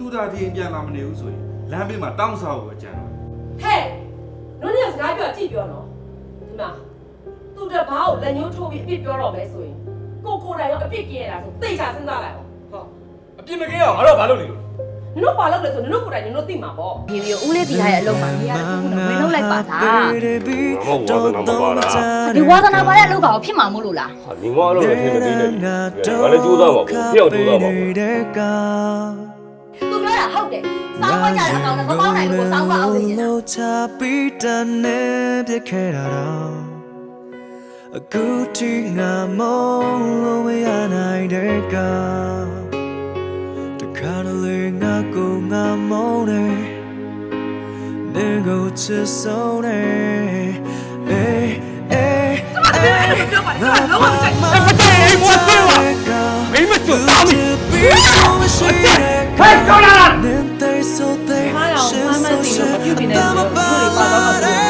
သူသာဒီရင်ပြန်လာမနေဘူးဆိုရင်လမ်းဘေးမှာတောင်းစားဖို့ပဲကြံတော့ဟဲ့နင်တို့စကားပြောကြည့်ပြောနော်ဒီမှာသူတဘာကိုလက်ညှိုးထိုးပြီးအပြစ်ပြောတော့မယ်ဆိုရင်ကိုကိုယ်တိုင်ရောအပြစ်กินရတာဆိုသိချာစဉ်းစားလိုက်အောင်ဟောအပြစ်မကင်းအောင်ငါတို့ဘာလုပ်နေလို့နင်တို့ဘာလုပ်လဲဆိုနင်တို့ကိုယ်တိုင်နင်တို့သိမှာပေါ့ဒီဗီဦးလေးတီထားရဲ့အလုပ်မှာနေရာတစ်ခုနဲ့ဝင်လုပ်လိုက်ပါလားမဟုတ်ဝါသနာမပါလားဒီဝါသနာပါတဲ့အလုပ်ကောင်ဖြစ်မှာမို့လို့လားဟာညီမအလုပ်နဲ့ထင်မသေးနဲ့ငါလည်းကြိုးစားပါဘူးဖျောက်ကြိုးစားပါဘူးသူပြော တာဟုတ်တယ်စောင်းခွက်ကြတဲ့အကောင်နဲ့မပေါင်းနိုင်ဘူးကိုစောင်းခွက်အောင်သိနေတာလို့ချပြီးတန်နေပြခဲ့တာတော့အခုထိငါမလို့မရနိုင်တဲ့ကတခါတလေငါကိုငါမုန်းတယ်နေကိုချစ်ဆုံးတယ်အေးအေးအေးငါလုံးဝမဆိုင်မတဲ့အိမ်မွေးပါမင်းမကျွတ်သားမီးပြီးဆုံးမရှိတဲ့ကဟဲ့ကောလာနင်တဲ့ဆိုတဲ့မအောင် မမသိလို့မပြုတ်ပြနေတယ်လို့သူတွေပါတော့မှ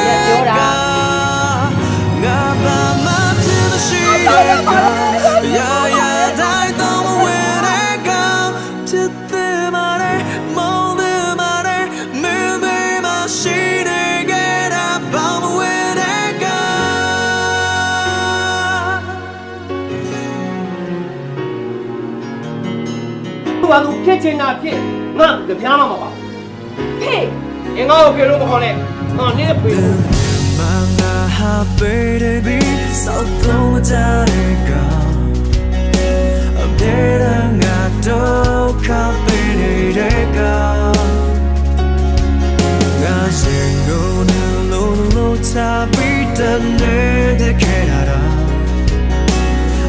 သူကသူဖြစ်ချင်တာဖြစ်ငါကြပြားမှမပါဟေးအင်္ဂါကိုဖေလို့မခေါ်နဲ့ငါနင်းဖေလို့ Manga baby so through the ga Abdera nga do ka baby ga Nga singo ne lo lo ta bi ta ne de kerara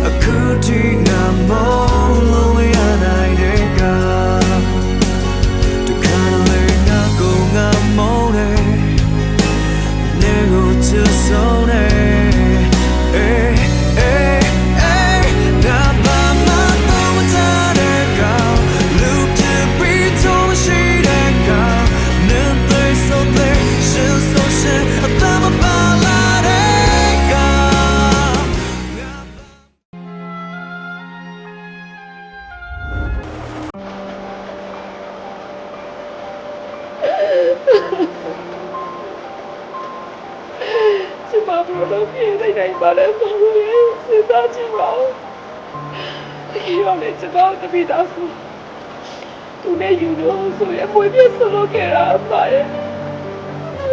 Akuti nga mo lo စဉ်းစားကြည့်ပါဦးဒီရောလေကျမတပိသားစုသူနဲ့ယူလို့ဆိုရင်အမွေပြဆလို့ခဲ့တာပါရဲ့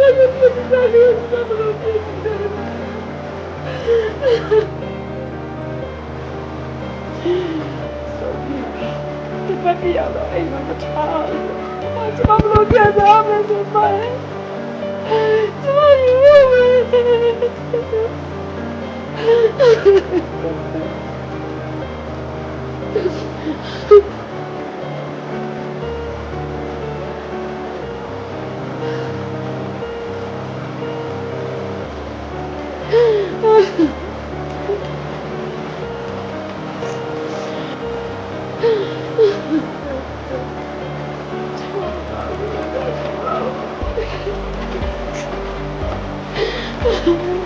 ဘယ်လိုဖြစ်နေလဲဘယ်လိုဖြစ်နေလဲဒီပတ်ပြရတော့အိမ်မှာမထားဘူးကျမဘယ်လိုပြန်စားမလဲဆိုပါရဲ့ကျမယူမယ် Oh,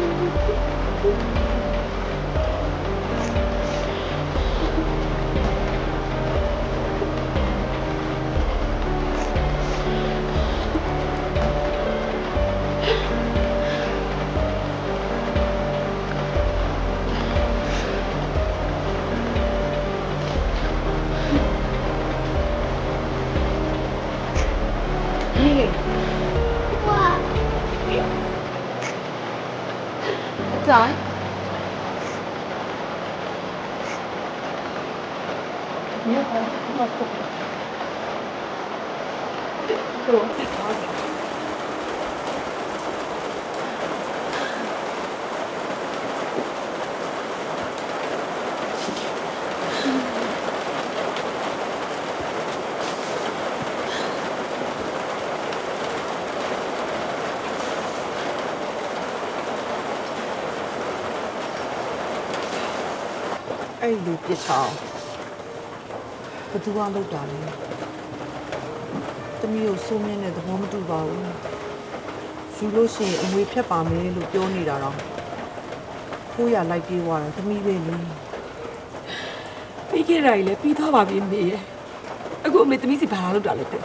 အဲ့လိုပြစ်ထားဘယ်သူကလုပ်တာလဲ တမီးကိုစိုးမြင့်တဲ့သဘောမတူပါဘူးယူလို့ရှိရင်အမွေဖြတ်ပါမယ်လို့ပြောနေတာတော့ကိုရလိုက်ပြေးသွားတယ်တမီးပဲလေပြီးခဲ့တာကြီးလည်းပြီးသွားပါပြီမေရဲ့အခုအမေသမီးစီဘာလာလို့တာလဲတဲ့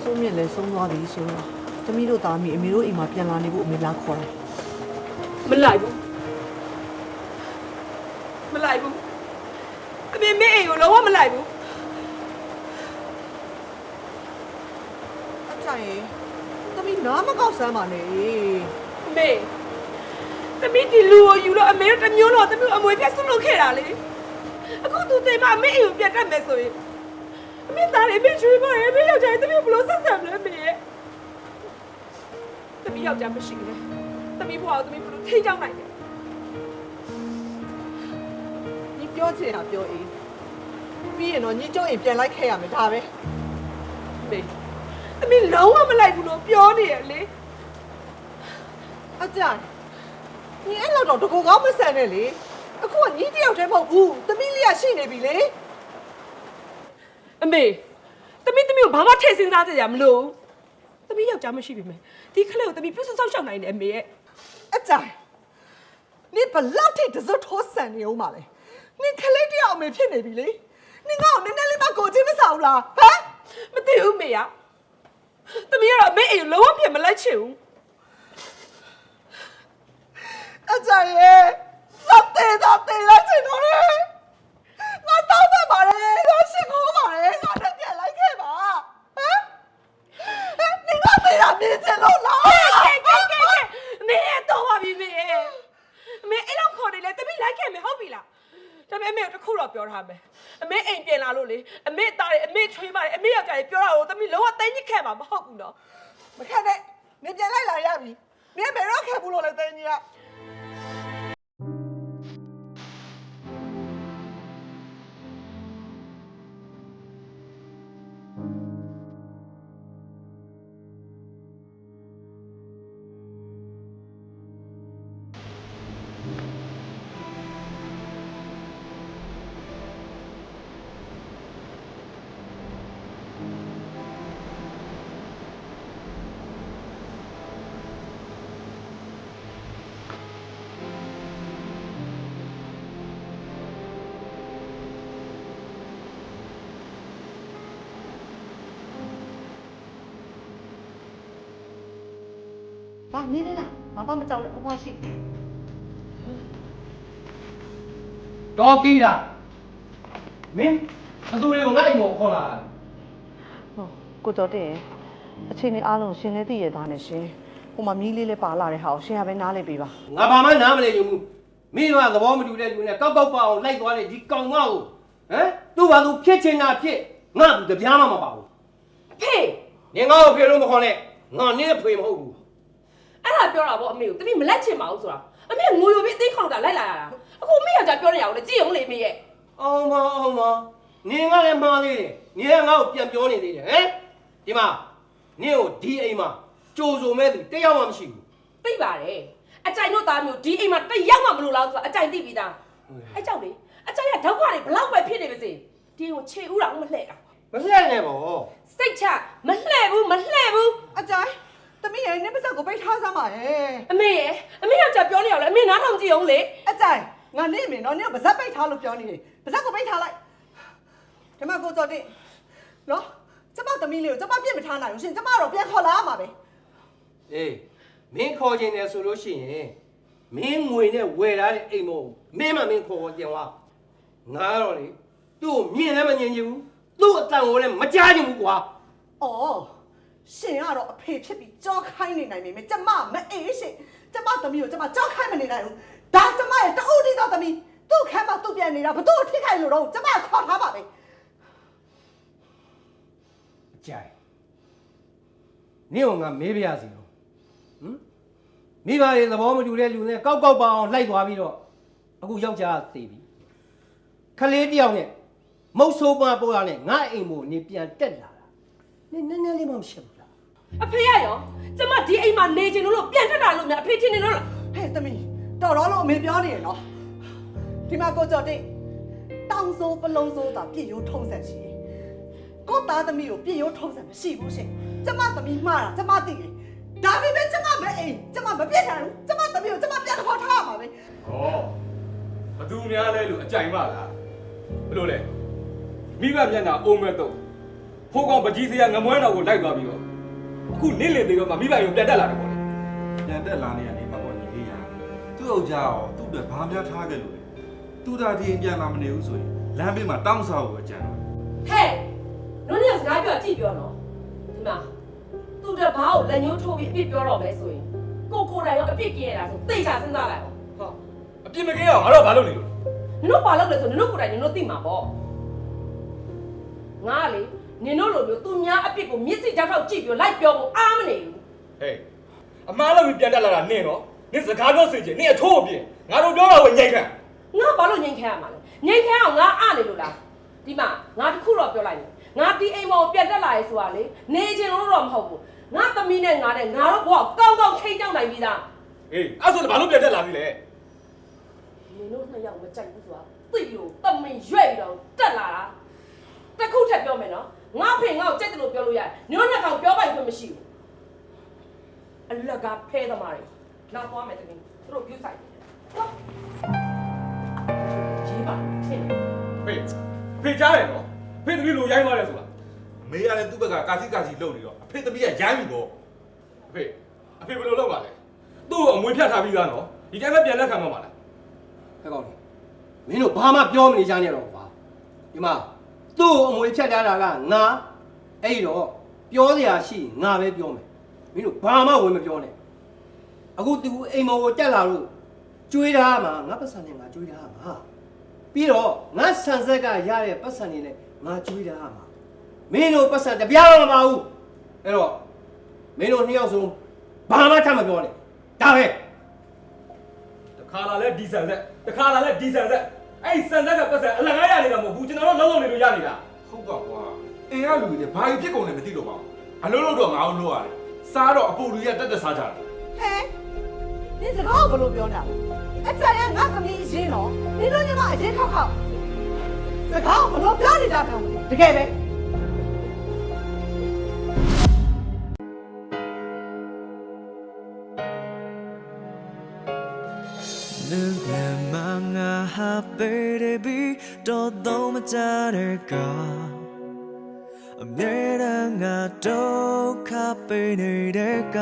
စိုးမြင့်လည်းဆုံးသွားပြီဆိုတော့သမီးတို့သားမိအမေတို့အိမ်မှာပြန်လာနေဖို့အမေလာခေါ်တယ်မလိုက်ဘူးမလိုက်ဘူးအမေမေအိမ်ကိုလုံးဝမလိုက်ဘူး အကြိုင်ရေသမီးနားမကောက်စမ်းပါနဲ့အမေသမီးဒီလူကိုယူလို့အမေတို့တစ်မျိုးလုံးသမီးကိုအမွေပြတ်ဆုပ်လုပ်ခဲ့တာလေအခုသူသိမအမေအိမ်ကိုပြန်တက်မယ်ဆိုရင်အမေသားလေးအမေချွေးပါရဲ့အမေယောက်ျားလေးသမီးကိုဘယ်လိုဆက်ဆံမလဲအမေရဲ့သမီးယောက်ျားမရှိဘူးလေသမီးဘွားကိုသမီးဘယ်လိုထိန်းချောင်းနိုင်လဲညီပြောချင်တာပြောအေးပြီးရင်တော့ညီကျုံအိမ်ပြန်လိုက်ခဲ့ရမယ်ဒါပဲမေ အမေလုံးဝမလိုက်ဘူးလို့ပြောနေရလေအကြိုင်ညီအဲ့လောက်တော့တကူကောင်းမဆန်နဲ့လေအခုကညီတယောက်တည်းမဟုတ်ဘူးသမီးလေးကရှိနေပြီလေအမေသမီးသမီးကိုဘာမှထည့်စဉ်းစားကြရမလို့သမီးယောက်ျားမရှိပြီမယ်ဒီခလေးကိုသမီးပြုစုစောင့်ရှောက်နိုင်တယ်အမေရဲ့အကြိုင်ညီဘလောက်ထိတစွတ်ထိုးဆန်နေအောင်ပါလဲညီခလေးတယောက်အမေဖြစ်နေပြီလေညီငါ့ကိုနည်းနည်းလေးမှကိုချင်းမစားဘူးလားဟမ်မသိဘူးမေရ သမီးကတော့အမေအိမ်ကိုလုံးဝပြင်မလိုက်ချင်ဘူးအကြိုင်ရဲ့သတ်သေးတော့သေးလိုက်ချင်တော့လေငါတောင်းပန်ပါလေငါရှင်းခိုးပါလေငါတက်ပြန်လိုက်ခဲ့ပါဟမ်ညီငါသေးတာမြင်ချင်လို့လားကဲကဲကဲကဲမေရဲ့တော့ပါပြီမေရဲ့အမေအဲ့လောက်ခေါ်နေလေသမီးလိုက်ခဲ့မယ်ဟုတ်ပြီလားဒါပေမဲ့အမေကတစ်ခုတော့ပြောထားမယ် အမေအိမ်ပြင်လာလို့လေအမေသားတယ်အမေချွေးမတယ်အမေယောက်ျားကြီးပြောတာကိုသမီးလုံးဝတိုင်းညစ်ခဲ့မှာမဟုတ်ဘူးနော်မခက်နဲ့နေပြန်လိုက်လာရပြီမင်းဘယ်တော့ခဲ့ဘူးလို့လဲတင်းကြီးက ဘာနေနေလားဘာမှမကြောက်နဲ့အမရှိတော့ကြီးလားမင်းအသူတွေကိုငါ့အိမ်ကိုခေါ်လာတာဟုတ်ကိုတော်တဲ့အချိန်လေးအားလုံးရှင်လည်းသိရသားနဲ့ရှင်ဟိုမှာမီးလေးလေးပါလာတဲ့ဟာကိုရှင်ကပဲနားလေပေးပါငါဘာမှနားမလဲယူဘူးမင်းကသဘောမတူတဲ့လူနဲ့ကောက်ကောက်ပါအောင်လိုက်သွားတဲ့ဒီကောင်မကိုဟမ်သူ့ဘာသူဖြစ်ချင်တာဖြစ်ငါဘူးတပြားမှမပါဘူးဖေနင်ငါ့ကိုဖေလို့မခေါ်နဲ့ငါနင်းဖေမဟုတ်ဘူး အဲ့ဒါပြောတာပေါ့အမေကိုတမိမလိုက်ချင်ပါဘူးဆိုတာအမေငိုယိုပြီးအသိခေါက်တာလိုက်လာရတာအခုအမေယောက်ျားပြောနေရအောင်လေကြည့်အောင်လေအမေရဲ့အောင်မအောင်မနင်ကလည်းမှားသေးတယ်နင်ကငါ့ကိုပြန်ပြောနေသေးတယ်ဟမ်ဒီမှာနင်ကိုဒီအိမ်မှာကြိုဆိုမဲ့သူတယောက်မှမရှိဘူးသိပါတယ်အကြိုင်တို့သားမျိုးဒီအိမ်မှာတစ်ယောက်မှမလို့လားဆိုတာအကြိုင်သိပြီးသားအဲ့ကြောင့်လေအကြိုင်ကဒုက္ခတွေဘလောက်ပဲဖြစ်နေပါစေဒီကိုခြေဥတော်မလှဲ့တာမလှည့်နဲ့ပေါ့စိတ်ချမလှဲ့ဘူးမလှဲ့ဘူးအကြိုင် တမီးရဲ့နေပါစက်ကိုပိတ်ထားစမ်းပါရဲ့အမေရဲ့အမေယောက်ျားပြောနေရအောင်လေအမေနားထောင်ကြည့်အောင်လေအကြိုင်ငါနေမင်းတော့နေပါစက်ပိတ်ထားလို့ပြောနေတယ်ပါစက်ကိုပိတ်ထားလိုက်ဒီမှာကိုတော်တဲ့နော်ကျမသမီးလေးကိုကျမပြစ်မထားနိုင်ဘူးရှင်ကျမတော့ပြန်ခေါ်လာရမှာပဲအေးမင်းခေါ်ခြင်းတယ်ဆိုလို့ရှိရင်မင်းငွေနဲ့ဝယ်ထားတဲ့အိမ်မို့မင်းမမင်းခေါ်ခေါ်ပြန်သွားငါကတော့လေသူ့ကိုမြင်လည်းမမြင်ချင်ဘူးသူ့အတန်ကိုလည်းမကြားချင်ဘူးကွာအော် ရှင်ကတော့အဖေဖြစ်ပြီးကြောခိုင်းနေနိုင်ပြီကျမမအေးရှင်ကျမသမီးကိုကျမကြောခိုင်းမနေနိုင်ဘူးဒါကျမရဲ့တအုပ်တိတော့သမီးသူ့ခမ်းမှာသူ့ပြန်နေတာဘသူ့ကိုထိခိုက်လို့တော့ကျမခေါ်ထားပါပဲကြိုင်နင့်ကငါမေးပြရစီတော့ဟမ်မိဘတွေသဘောမတူတဲ့လူနဲ့ကောက်ကောက်ပါအောင်လိုက်သွားပြီးတော့အခုယောက်ျားသေပြီခလေးတယောက်နဲ့မုတ်ဆိုးပါပေါ်ရနဲ့ငါအိမ်မို့နေပြန်တက်လာတာနင်နည်းနည်းလေးမှမရှိဘူးလား အဖေရရောကျမဒီအိမ်မှာနေချင်လို့လို့ပြန်ထွက်တာလို့များအဖေချင်းနေလို့လားဟဲ့သမီးတော်တော်လို့အမေပြောနေရနော်ဒီမှာကိုကြော်တိတ်တောင်စိုးပလုံးစိုးတာပြည့်ရိုးထုံးဆက်ရှိတယ်ကိုသားသမီးကိုပြည့်ရိုးထုံးဆက်မရှိဘူးရှင်ကျမသမီးမှားတာကျမသိတယ်ဒါပေမဲ့ကျမမအိမ်ကျမမပြတ်နိုင်ဘူးကျမသမီးကိုကျမပြန်ခေါ်ထားရမှာပဲဟောဘသူများလဲလို့အကြိုင်ပါလားဘလို့လဲမိဘမျက်နှာအုံးမဲ့တော့ဖိုးကောင်ပကြီးစရာငမွဲတော်ကိုလိုက်သွားပြီးတော့ အခုနင့်လင်သေးတော့မှမိဘရုံပြန်တက်လာတယ်ပေါ့လေပြန်တက်လာနေရနေမှာပေါ့ညီလေးရသူ့အုပ်ကြားရောသူ့အတွက်ဘာများထားခဲ့လို့လဲသူ့သားဒီပြန်လာမနေဘူးဆိုရင်လမ်းဘေးမှာတောင်းစားဖို့အကြံတော့ဟဲ့နင်တို့စကားပြောကြည့်ပြောနော်ဒီမှာသူတဘာကိုလက်ညှိုးထိုးပြီးအပြစ်ပြောတော့မယ်ဆိုရင်ကိုကိုယ်တိုင်ရောအပြစ်กินရတာဆိုသိချာစဉ်းစားလိုက်အောင်ဟာအပြစ်မကင်းအောင်ငါတို့ဘာလုပ်နေလို့နင်တို့ဘာလုပ်လဲဆိုနင်တို့ကိုယ်တိုင်နင်တို့သိမှာပေါ့ငါကလေ နင်တို့လိုမျိုးသူများအပြစ်ကိုမျက်စိတောက်တောက်ကြည့်ပြီးလိုက်ပြောဖို့အားမနေဘူးဟေးအမားလည်းပြန်တက်လာတာနင့်နော်နင့်စကားပြောစေချင်နင့်အထိုးအပြင်းငါတို့ပြောတာကိုညှိခံငါဘာလို့ငိမ့်ခဲရမှာလဲငိမ့်ခဲအောင်ငါအားနေလို့လားဒီမှာငါတခုတော့ပြောလိုက်မယ်ငါဒီအိမ်ပေါ်ကိုပြန်တက်လာရဲဆိုတာလေနေချင်လို့တော့မဟုတ်ဘူးငါသမီးနဲ့ငါနဲ့ငါတို့ဘဝကောင်းကောင်းထိတ်တောက်နိုင်ပြီသားဟေးအဲ့ဆိုလည်းဘာလို့ပြန်တက်လာပြီလဲနင်တို့နှစ်ယောက်မကြိုက်ဘူးဆိုတာသိလို့တမင်ရွဲ့ပြီးတော့တက်လာတာတစ်ခုထပ်ပြောမယ်နော် ငါဖေငါ့ကိုကြိုက်တယ်လို့ပြောလို့ရတယ်နင်တို့နှစ်ကောင်ပြောပိုင်ခွင့်မရှိဘူးအလကားဖဲသမားတွေလာသွားမယ်တမင်သူတို့ပြုဆိုင်တယ်ဟုတ်ရေးပါထင်တယ်ဟေးဖေကြားတယ်နော်ဖေသမီးလိုရိုင်းသွားတယ်ဆိုတာမေးရတဲ့သူ့ဘက်ကကာစီကာစီလုပ်နေတော့အဖေသမီးကရိုင်းပြီပေါ့အဖေအဖေဘယ်လိုလုပ်ပါလဲသူ့ကိုအမွေဖြတ်ထားပြီးသားနော်ဒီတိုင်းပဲပြန်လက်ခံတော့မှာလားဟဲ့ကောင်လေမင်းတို့ဘာမှပြောမနေကြနဲ့တော့ကွာဒီမှာ သူ့ကိုအမွေဖြတ်ထားတာကငါအဲ့ဒီတော့ပြောစရာရှိငါပဲပြောမယ်မင်းတို့ဘာမှဝင်မပြောနဲ့အခုသူအိမ်မော်ကိုတက်လာလို့ကျွေးထားမှာငါပတ်စံနဲ့ငါကျွေးထားမှာပြီးတော့ငါဆန်ဆက်ကရတဲ့ပတ်စံနေနဲ့ငါကျွေးထားမှာမင်းတို့ပတ်စံတပြားတော့မပါဘူးအဲ့တော့မင်းတို့နှစ်ယောက်ဆုံးဘာမှထပ်မပြောနဲ့ဒါပဲတခါလာလဲဒီဆန်ဆက်တခါလာလဲဒီဆန်ဆက် အဲ့ဒီဆန်ဆက်ကပတ်စံအလကားရနေတာမဟုတ်ဘူးကျွန်တော်တို့လုံးလုံးနေလို့ရနေတာဟုတ်ပါကွာအိမ်ကလူတွေဘာကြီးဖြစ်ကုန်လဲမသိတော့ပါဘူးအလုံးလို့တော့ငါအောင်လို့ရတယ်စားတော့အပူလူကြီးကတက်တက်စားကြတယ်ဟဲနင်စကားကိုဘယ်လိုပြောတာလဲအချာရငါသမီးအရင်တော့နင်တို့ညီမအရင်ခောက်ခောက်စကားကိုဘယ်လိုပြောနေကြတာလဲတကယ်ပဲ တော့တော့မကြတဲ့ကအမြဲတမ်းငါဒုက္ခပေးနေတဲ့က